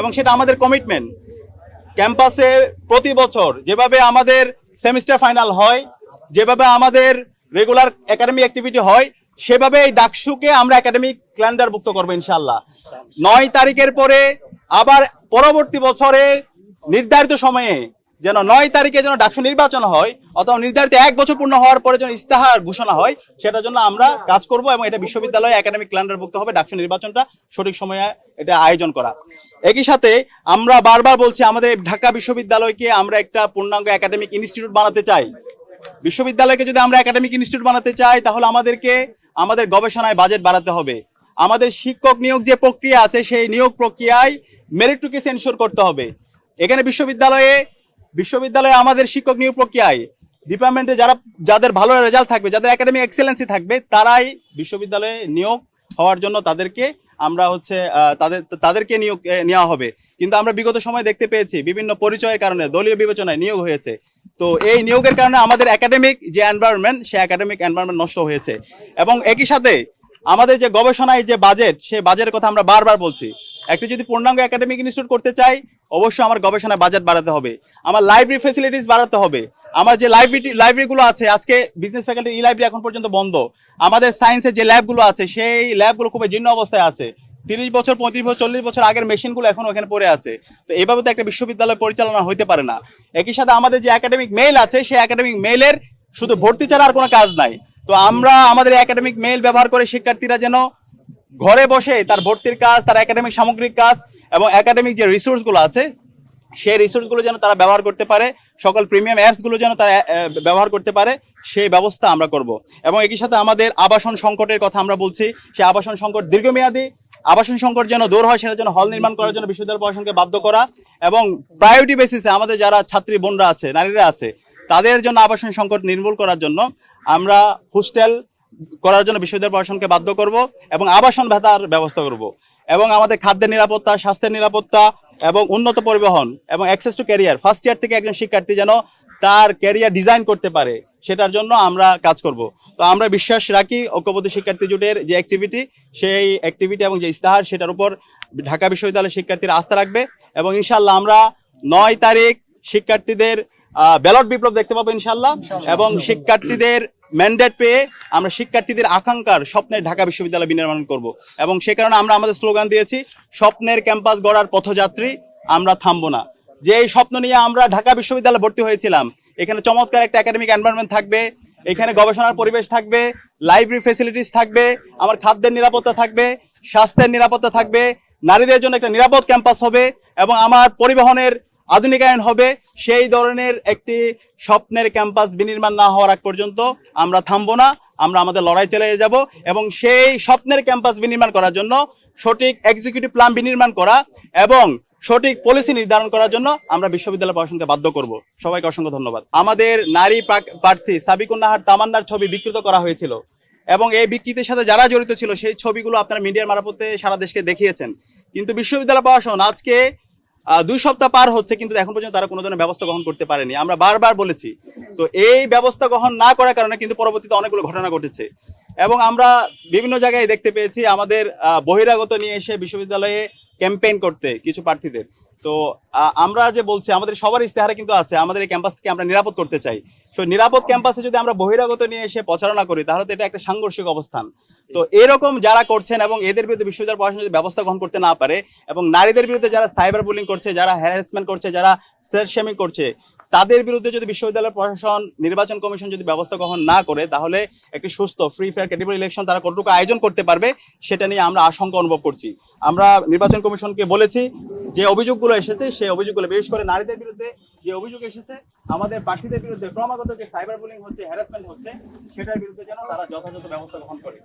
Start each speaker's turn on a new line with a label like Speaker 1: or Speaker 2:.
Speaker 1: এবং সেটা আমাদের কমিটমেন্ট ক্যাম্পাসে প্রতি বছর যেভাবে আমাদের সেমিস্টার ফাইনাল হয়, যেভাবে আমাদের রেগুলার একাডেমিক অ্যাক্টিভিটি হয় সেভাবে এই ডাকসুকে আমরা একাডেমিক ক্যালেন্ডারভুক্ত করব ইনশাল্লাহ নয় তারিখের পরে আবার পরবর্তী বছরে নির্ধারিত সময়ে যেন নয় তারিখে যেন ডাকসু নির্বাচন হয়, অথবা নির্ধারিত এক বছর পূর্ণ হওয়ার পরে যেন ইস্তাহার ঘোষণা হয়, সেটার জন্য আমরা কাজ করব এবং এটা বিশ্ববিদ্যালয়ে একাডেমিক ক্যালেন্ডারভুক্ত হবে ডাকসু নির্বাচনটা সঠিক সময়ে এটা আয়োজন করা। একই সাথে আমরা বারবার বলছি আমাদের ঢাকা বিশ্ববিদ্যালয়কে আমরা একটা পূর্ণাঙ্গ একাডেমিক ইনস্টিটিউট বানাতে চাই। বিশ্ববিদ্যালয়কে যদি আমরা একাডেমিক ইনস্টিটিউট বানাতে চাই, তাহলে আমাদেরকে আমাদের গবেষণায় বাজেট বাড়াতে হবে। আমাদের শিক্ষক নিয়োগ যে প্রক্রিয়া আছে, সেই নিয়োগ প্রক্রিয়ায় মেরিটকে সেন্সর করতে হবে। এখানে বিশ্ববিদ্যালয়ে বিশ্ববিদ্যালয়ে আমাদের শিক্ষক নিয়োগ প্রক্রিয়ায় ডিপার্টমেন্টে যারা, যাদের ভালো রেজাল্ট থাকবে, যাদের একাডেমিক এক্সেলেন্সি থাকবে, তারাই বিশ্ববিদ্যালয়ে নিয়োগ হওয়ার জন্য তাদেরকে আমরা হচ্ছে তাদের, তাদেরকে নিয়োগ নেওয়া হবে। কিন্তু আমরা বিগত সময় দেখতে পেয়েছি বিভিন্ন পরিচয়ের কারণে, দলীয় বিবেচনায় নিয়োগ হয়েছে। তো এই নিয়োগের কারণে আমাদের একাডেমিক যে এনভায়রনমেন্ট সে একাডেমিক এনভায়রনমেন্ট নষ্ট হয়েছে। এবং একই সাথে আমাদের যে গবেষণায় যে বাজেট সে বাজেটের কথা আমরা বারবার বলছি। একটি যদি পূর্ণাঙ্গ একাডেমিক ইনস্টিটিউট করতে চাই, অবশ্যই আমার গবেষণায় বাজেট বাড়াতে হবে। আমার লাইব্রেরি ফেসিলিটিস বাড়াতে হবে। আমার যে লাইব্রেরি লাইব্রেরিগুলো আছে, আজকে বিজনেস ফ্যাকাল্টি ই লাইব্রেরি এখন পর্যন্ত বন্ধ। আমাদের সায়েন্সের যে ল্যাবগুলো আছে, সেই ল্যাবগুলো খুবই জীর্ণ অবস্থায় আছে। তিরিশ বছর, পঁয়ত্রিশ বছর, চল্লিশ বছর আগের মেশিনগুলো এখন ওখানে পড়ে আছে। তো এইভাবে তো একটা বিশ্ববিদ্যালয় পরিচালনা হইতে পারে না। একই সাথে আমাদের যে একাডেমিক মেইল আছে, সেই একাডেমিক মেইলের শুধু ভর্তি ছাড়া আর কোনো কাজ নাই। তো আমরা আমাদের একাডেমিক মেইল ব্যবহার করে শিক্ষার্থীরা যেন ঘরে বসে তার ভর্তির কাজ, তার একাডেমিক সামগ্রিক কাজ এবং একাডেমিক যে রিসোর্সগুলো আছে, সেই রিসোর্সগুলো যেন তারা ব্যবহার করতে পারে, সকল প্রিমিয়াম অ্যাপসগুলো যেন তারা ব্যবহার করতে পারে, সেই ব্যবস্থা আমরা করব। এবং একই সাথে আমাদের আবাসন সংকটের কথা আমরা বলছি, সেই আবাসন সংকট দীর্ঘমেয়াদী, আবাসন সংকট যেন দূর হয় সেটার জন্য হল নির্মাণ করার জন্য বিশ্ববিদ্যালয় প্রশাসনকে বাধ্য করা এবং প্রায়োরিটি বেসিসে আমাদের যারা ছাত্রী, বোনরা আছে, নারীরা আছে, তাদের জন্য আবাসন সংকট নির্মূল করার জন্য আমরা হোস্টেল করার জন্য বিশ্ববিদ্যালয় প্রশাসনকে বাধ্য করব এবং আবাসন ভাতার ব্যবস্থা করব। এবং আমাদের খাদ্যের নিরাপত্তা, স্বাস্থ্যের নিরাপত্তা এবং উন্নত পরিবহন এবং access to career first year থেকে একজন শিক্ষার্থী যেন তার ক্যারিয়ার ডিজাইন করতে পারে, সেটার জন্য আমরা কাজ করব। তো আমরা বিশ্বাস রাখি ঐক্যবদ্ধ শিক্ষার্থী জোটের যে অ্যাক্টিভিটি সেই অ্যাক্টিভিটি এবং যে ইস্তাহার, সেটার উপর ঢাকা বিশ্ববিদ্যালয়ের শিক্ষার্থীরা আস্থা রাখবে এবং ইনশাল্লাহ আমরা নয় তারিখ শিক্ষার্থীদের ব্যালট বিপ্লব দেখতে পাবো ইনশাল্লাহ এবং শিক্ষার্থীদের ম্যান্ডেট পেয়ে আমরা শিক্ষার্থীদের আকাঙ্ক্ষার স্বপ্নের ঢাকা বিশ্ববিদ্যালয় বিনির্মাণ করব। এবং সে কারণে আমরা আমাদের স্লোগান দিয়েছি স্বপ্নের ক্যাম্পাস গড়ার পথযাত্রী আমরা থামবো না। যে এই স্বপ্ন নিয়ে আমরা ঢাকা বিশ্ববিদ্যালয়ে ভর্তি হয়েছিলাম এখানে চমৎকার একটা একাডেমিক এনভায়রনমেন্ট থাকবে এখানে গবেষণার পরিবেশ থাকবে লাইব্রেরি ফেসিলিটিস থাকবে আমার খাদ্যের নিরাপত্তা থাকবে স্বাস্থ্যের নিরাপত্তা থাকবে নারীদের জন্য একটা নিরাপদ ক্যাম্পাস হবে এবং আমার পরিবহনের আধুনিকায়ন হবে, সেই ধরনের একটি স্বপ্নের ক্যাম্পাস বিনির্মাণ না হওয়ার আগ পর্যন্ত আমরা থামবো না, আমরা আমাদের লড়াই চালিয়ে যাব এবং সেই স্বপ্নের ক্যাম্পাস বিনির্মাণ করার জন্য, সঠিক এক্সিকিউটিভ প্ল্যান বিনির্মাণ করা এবং সঠিক পলিসি নির্ধারণ করার জন্য আমরা বিশ্ববিদ্যালয় প্রশাসনকে বাধ্য করব। সবাইকে অসংখ্য ধন্যবাদ। আমাদের নারী প্রার্থী সাবিকুন্নাহার তামান্নার ছবি বিকৃত করা হয়েছিল এবং এই বিকৃতির সাথে যারা জড়িত ছিল, সেই ছবিগুলো আপনারা মিডিয়ার মারফতে সারা দেশকে দেখিয়েছেন। কিন্তু বিশ্ববিদ্যালয় প্রশাসন আজকে দুই সপ্তাহ পার হচ্ছে, কিন্তু এখন পর্যন্ত তারা কোনো ধরনের ব্যবস্থা গ্রহণ করতে পারেনি। আমরা বারবার বলেছি। তো এই ব্যবস্থা গ্রহণ না করার কারণে কিন্তু পরবর্তীতে অনেকগুলো ঘটনা ঘটেছে। এবং আমরা বিভিন্ন জায়গায় দেখতে পেয়েছি, আমাদের বহিরাগত নিয়ে এসে বিশ্ববিদ্যালয়ে ক্যাম্পেইন করতে কিছু প্রার্থীদের। তো আমরা যে বলছি, আমাদের সবার ইস্তেহারে কিন্তু আছে, আমাদের এই ক্যাম্পাসকে আমরা নিরাপদ করতে চাই। সো নিরাপদ ক্যাম্পাসে যদি আমরা বহিরাগত নিয়ে এসে প্রচারণা করি, তাহলে তো এটা একটা সাংঘর্ষিক অবস্থান। তো, এরকম যারা করছেন এবং এদের বিরুদ্ধে বিশ্ববিদ্যালয় প্রশাসন যদি ব্যবস্থা গ্রহণ করতে না পারে এবং নারীদের বিরুদ্ধে যারা সাইবার বুলিং করছে, যারা হ্যারাসমেন্ট করছে, যারা সেলফ শেমিং করছে তাদের বিরুদ্ধে যদি বিশ্ববিদ্যালয় প্রশাসন, নির্বাচন কমিশন যদি ব্যবস্থা গ্রহণ না করে, তাহলে একটি সুস্থ ফ্রি ফেয়ার ক্রেডিবল ইলেকশন তারা কতটুকু আয়োজন করতে পারবে, সেটা নিয়ে আমরা আশঙ্কা অনুভব করছি। আমরা নির্বাচন কমিশনকে বলেছি, যে অভিযোগগুলো এসেছে, সেই অভিযোগগুলো বিশেষ করে নারীদের বিরুদ্ধে যে অভিযোগ এসেছে, আমাদের প্রার্থীদের বিরুদ্ধে ক্রমাগত যে সাইবার বুলিং হচ্ছে হ্যারাসমেন্ট হচ্ছে, সেটার বিরুদ্ধে যেন তারা যথাযথ ব্যবস্থা গ্রহণ করে।